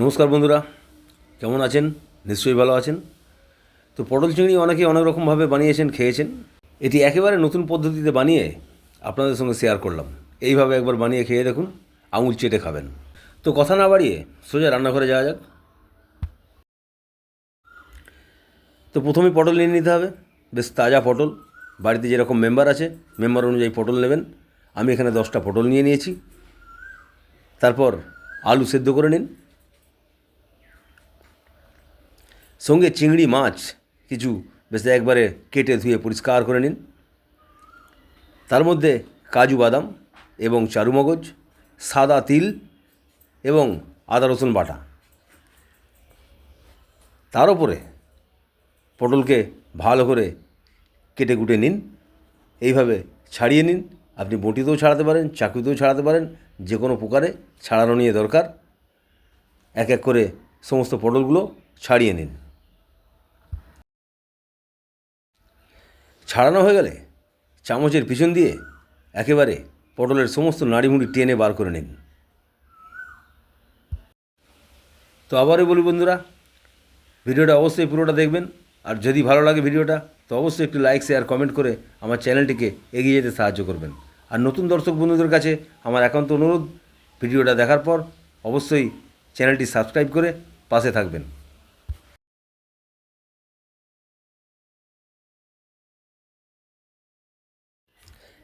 নমস্কার বন্ধুরা, কেমন আছেন? নিশ্চয়ই ভালো আছেন। তো পটল চিংড়ি অনেকে অনেক রকমভাবে বানিয়েছেন, খেয়েছেন। এটি একেবারে নতুন পদ্ধতিতে বানিয়ে আপনাদের সঙ্গে শেয়ার করলাম। এইভাবে একবার বানিয়ে খেয়ে দেখুন, আঙুল চেটে খাবেন। তো কথা না বাড়িয়ে সোজা রান্নাঘরে যাওয়া যাক। তো প্রথমে পটল নিয়ে নিতে হবে। বেশ তাজা পটল, বাড়িতে যেরকম মেম্বার আছে মেম্বার অনুযায়ী পটল নেবেন। আমি এখানে দশটা পটল নিয়ে নিয়েছি। তারপর আলু সেদ্ধ করে নিন। সঙ্গে চিংড়ি মাছ কিছু, বেশ একবারে কেটে ধুয়ে পরিষ্কার করে নিন। তার মধ্যে কাজু বাদাম এবং চারুমগজ সাদা তিল এবং আদা রসুন বাটা। তার উপরে পটলকে ভালো করে কেটে কুটে নিন। এইভাবে ছাড়িয়ে নিন। আপনি বটিতেও ছাড়াতে পারেন, চাকুতেও ছাড়াতে পারেন যে কোনো প্রকারে ছাড়ানো নিয়ে দরকার। এক এক করে সমস্ত পটলগুলো ছাড়িয়ে নিন। ছাড়ানো হয়ে গেলে চামচের পিছন দিয়ে একেবারে পটলের সমস্ত নাড়িমুড়ি টেনে বার করে নিন। তো আবারও বলি বন্ধুরা, ভিডিওটা অবশ্যই পুরোটা দেখবেন, আর যদি ভালো লাগে ভিডিওটা, তো অবশ্যই একটু লাইক, শেয়ার, কমেন্ট করে আমার চ্যানেলটিকে এগিয়ে যেতে সাহায্য করবেন। আর নতুন দর্শক বন্ধুদের কাছে আমার একান্ত অনুরোধ, ভিডিওটা দেখার পর অবশ্যই চ্যানেলটি সাবস্ক্রাইব করে পাশে থাকবেন।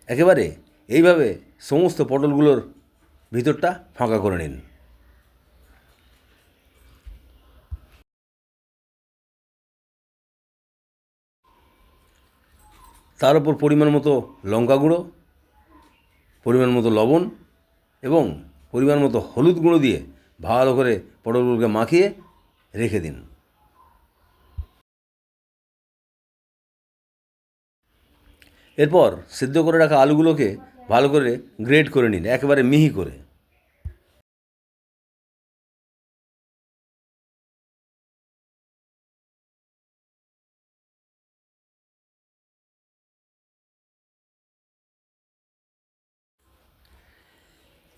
একেবারে এইভাবে সমস্ত পটলগুলোর ভিতরটা ফাঁকা করে নিন। তার উপর পরিমাণ মতো লঙ্কা গুঁড়ো, পরিমাণ মতো লবণ এবং পরিমাণ মতো হলুদ গুঁড়ো দিয়ে ভালো করে পটলগুলোকে মাখিয়ে রেখে দিন। এরপর সিদ্ধ করে রাখা আলুগুলোকে ভালো করে গ্রেড করে নিন, একেবারে মিহি করে।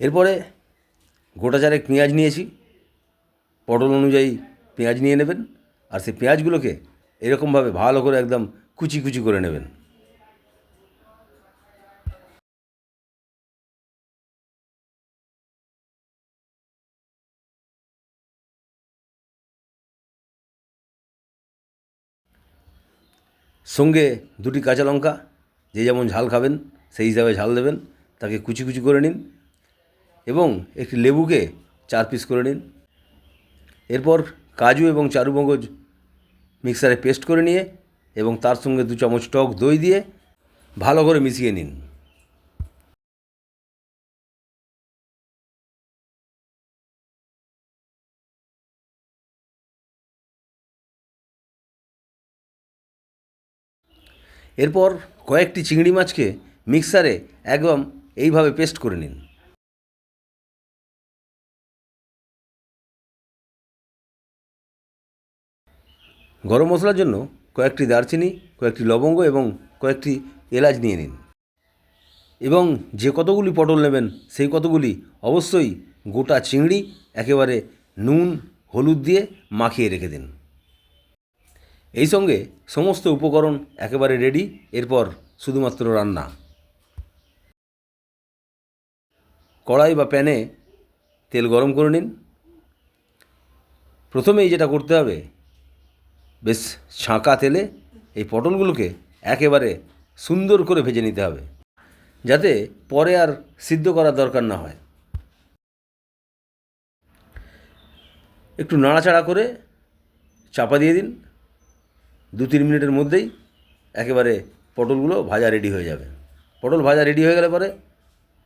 এরপরে গোটা চারেক পেঁয়াজ নিয়েছি। পটল অনুযায়ী পেঁয়াজ নিয়ে নেবেন, আর সেই পেঁয়াজগুলোকে এরকমভাবে ভালো করে একদম কুচি কুচি করে নেবেন। সঙ্গে দুটি কাঁচা লঙ্কা, যে যেমন ঝাল খাবেন, সেই হিসাবে ঝাল দেবেন, তাকে কুচি কুচি করে নিন এবং একটি লেবুকে চার পিস করে নিন। এরপর কাজু এবং চারুমগজ মিক্সারে পেস্ট করে নিয়ে এবং তার সঙ্গে দু চামচ টক দই দিয়ে ভালো করে মিশিয়ে নিন। এরপর কয়েকটি চিংড়ি মাছকে মিক্সারে একদম এইভাবে পেস্ট করে নিন। গরম মশলার জন্য কয়েকটি দারচিনি, কয়েকটি লবঙ্গ এবং কয়েকটি এলাচ নিয়ে নিন। এবং যে কতগুলি পটল নেবেন সেই কতগুলি অবশ্যই গোটা চিংড়ি একেবারে নুন, হলুদ দিয়ে মাখিয়ে রেখে দিন। এই সঙ্গে সমস্ত উপকরণ একেবারে রেডি এরপর শুধুমাত্র রান্না। কড়াই বা প্যানে তেল গরম করে নিন। প্রথমেই যেটা করতে হবে, বেশ ছাঁকা তেলে এই পটলগুলোকে একেবারে সুন্দর করে ভেজে নিতে হবে, যাতে পরে আর সিদ্ধ করার দরকার না হয়। একটু নাড়াচাড়া করে চাপা দিয়ে দিন। দু তিন মিনিটের মধ্যেই একেবারে পটলগুলো ভাজা রেডি হয়ে যাবে। পটল ভাজা রেডি হয়ে গেলে পরে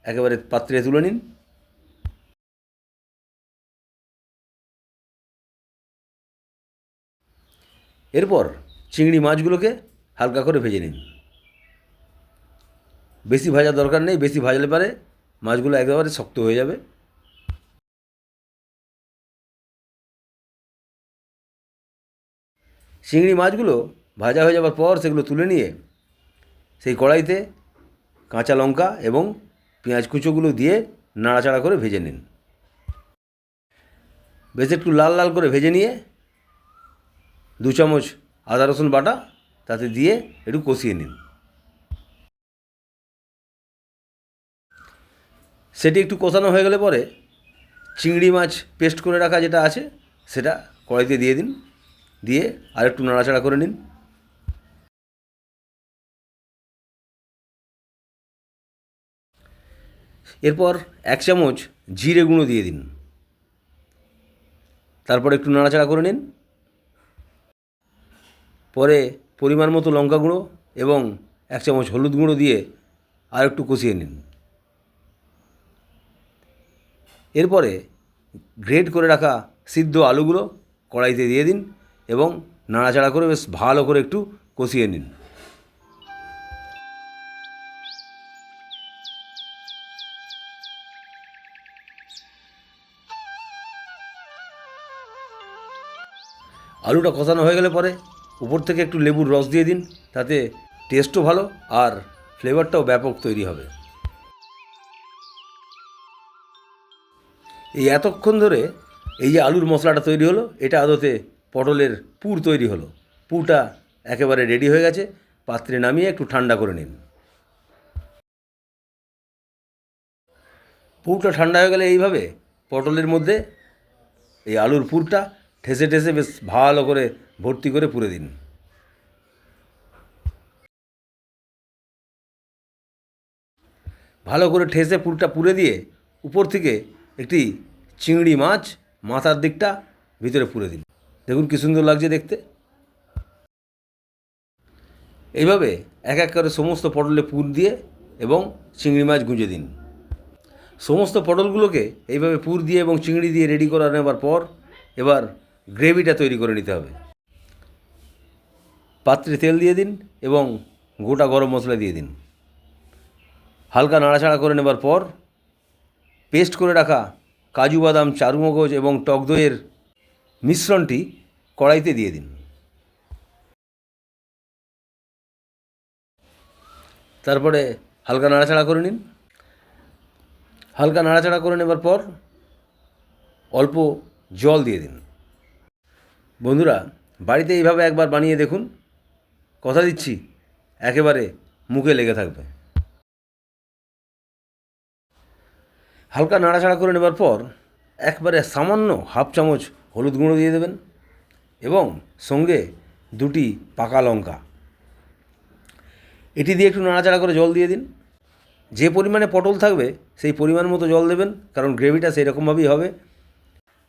একেবারে পাত্রে তুলে নিন। এরপর চিংড়ি মাছগুলোকে হালকা করে ভেজে নিন। বেশি ভাজা দরকার নেই, বেশি ভাজলে পারে মাছগুলো একেবারে শক্ত হয়ে যাবে। চিংড়ি মাছগুলো ভাজা হয়ে যাওয়ার পর সেগুলো তুলে নিয়ে সেই কড়াইতে কাঁচা লঙ্কা এবং পেঁয়াজ কুচোগুলো দিয়ে নাড়াচাড়া করে ভেজে নিন। বেশ একটু লাল লাল করে ভেজে নিয়ে দু চামচ আদা রসুন বাটা তাতে দিয়ে একটু কষিয়ে নিন। সেটি একটু কষানো হয়ে গেলে পরে চিংড়ি মাছ পেস্ট করে রাখা যেটা আছে সেটা কড়াইতে দিয়ে দিন। দিয়ে আর একটু নাড়াচাড়া করে নিন। এরপর এক চামচ জিরে গুঁড়ো দিয়ে দিন। তারপর একটু নাড়াচাড়া করে নিন। পরে পরিমাণ মতো লঙ্কা গুঁড়ো এবং এক চামচ হলুদ গুঁড়ো দিয়ে আর একটু কষিয়ে নিন। এরপরে গ্রেট করে রাখা সিদ্ধ আলুগুলো কড়াইতে দিয়ে দিন। এবং নাড়াচাড়া করে বেশ ভালো করে একটু কষিয়ে নিন। আলুটা কষানো হয়ে গেলে পরে উপর থেকে একটু লেবুর রস দিয়ে দিন, তাতে টেস্টও ভালো আর ফ্লেভারটাও ব্যাপক তৈরি হবে। এই এতক্ষণ ধরে এই যে আলুর মশলাটা তৈরি হলো, এটা আদতে পটলের পুর তৈরি হলো। পুরটা একেবারে রেডি হয়ে গেছে। পাত্রে নামিয়ে একটু ঠান্ডা করে নিন। পুরটা ঠান্ডা হয়ে গেলে এইভাবে পটলের মধ্যে এই আলুর পুরটা ঠেসে ঠেসে বেশ ভালো করে ভর্তি করে পুরে দিন। ভালো করে ঠেসে পুরটা পুরে দিয়ে উপর থেকে একটি চিংড়ি মাছ মাথার দিকটা ভিতরে পুরে দিন। দেখুন কী সুন্দর লাগছে দেখতে। এইভাবে এক এক করে সমস্ত পটলে পুর দিয়ে এবং চিংড়ি মাছ গুঁজে দিন। সমস্ত পটলগুলোকে এইভাবে পুর দিয়ে এবং চিংড়ি দিয়ে রেডি করে নেবার পর এবার গ্রেভিটা তৈরি করে নিতে হবে। পাত্রে তেল দিয়ে দিন এবং গোটা গরম মশলা দিয়ে দিন। হালকা নাড়াচাড়া করে নেবার পর পেস্ট করে রাখা কাজু বাদাম, চারুমগজ এবং টক দইয়ের মিশ্রণটি কড়াইতে দিয়ে দিন। তারপরে হালকা নাড়াচাড়া করে নিন। হালকা নাড়াচাড়া করে নেবার পর অল্প জল দিয়ে দিন। বন্ধুরা, বাড়িতে এইভাবে একবার বানিয়ে দেখুন। কথা দিচ্ছি, একেবারে মুখে লেগে থাকবে। হালকা নাড়াচাড়া করে নেবার পর একবারে সামান্য হাফ চামচ হলুদ গুঁড়ো দিয়ে দেবেন। এবং সঙ্গে দুটি পাকা লঙ্কা। এটি দিয়ে একটু নাড়াচাড়া করে জল দিয়ে দিন। যে পরিমাণে পটল থাকবে, সেই পরিমাণ মতো জল দেবেন, কারণ গ্রেভিটা সেই রকমভাবেই হবে।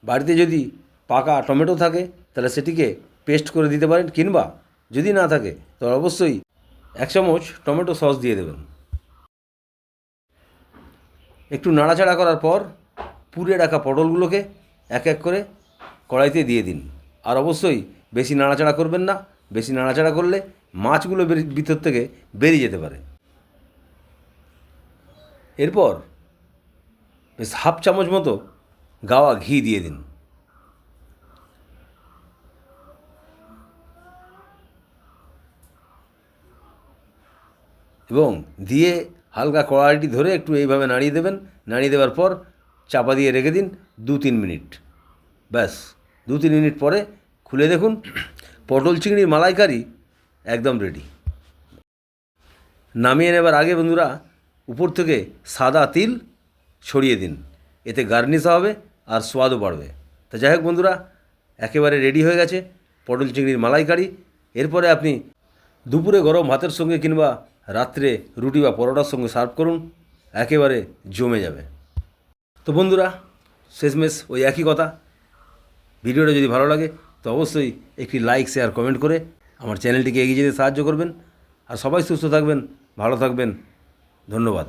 বাড়িতে যদি পাকা টমেটো থাকে, তাহলে সেটিকে পেস্ট করে দিতে পারেন, কিংবা যদি না থাকে, তাহলে অবশ্যই এক চামচ টমেটো সস দিয়ে দেবেন। একটু নাড়াচাড়া করার পর পুড়ে রাখা পটলগুলোকে এক এক করে কড়াইতে দিয়ে দিন। আর অবশ্যই বেশি নাড়াচাড়া করবেন না, বেশি নাড়াচাড়া করলে মাছগুলো ভিতর থেকে বেরিয়ে যেতে পারে। এরপর বেশ হাফ চামচ মতো গাওয়া ঘি দিয়ে দিন। এবং দিয়ে হালকা কড়াইটি ধরে একটু এইভাবে নাড়িয়ে দেবেন। নাড়িয়ে দেওয়ার পর চাপা দিয়ে রেখে দিন দু তিন মিনিট। ব্যাস দু তিন মিনিট পরে খুলে দেখুন, পটল চিংড়ির মালাইকারি একদম রেডি নামিয়ে নেবার আগে বন্ধুরা, উপর থেকে সাদা তিল ছড়িয়ে দিন। এতে গার্নিশ হবে আর স্বাদও বাড়বে। তা যাই হোক বন্ধুরা, একেবারে রেডি হয়ে গেছে পটল চিংড়ির মালাইকারি। এরপরে আপনি দুপুরে গরম ভাতের সঙ্গে কিংবা রাত্রে রুটি বা পরোটার সঙ্গে সার্ভ করুন, একেবারে জমে যাবে। তো বন্ধুরা, শেষমেশ ওই একই কথা। ভিডিওটা যদি ভালো লাগে তো অবশ্যই একটি লাইক শেয়ার কমেন্ট করে আমার চ্যানেলটিকে এগিয়ে যেতে সাহায্য করবেন। আর সবাই সুস্থ থাকবেন, ভালো থাকবেন। ধন্যবাদ।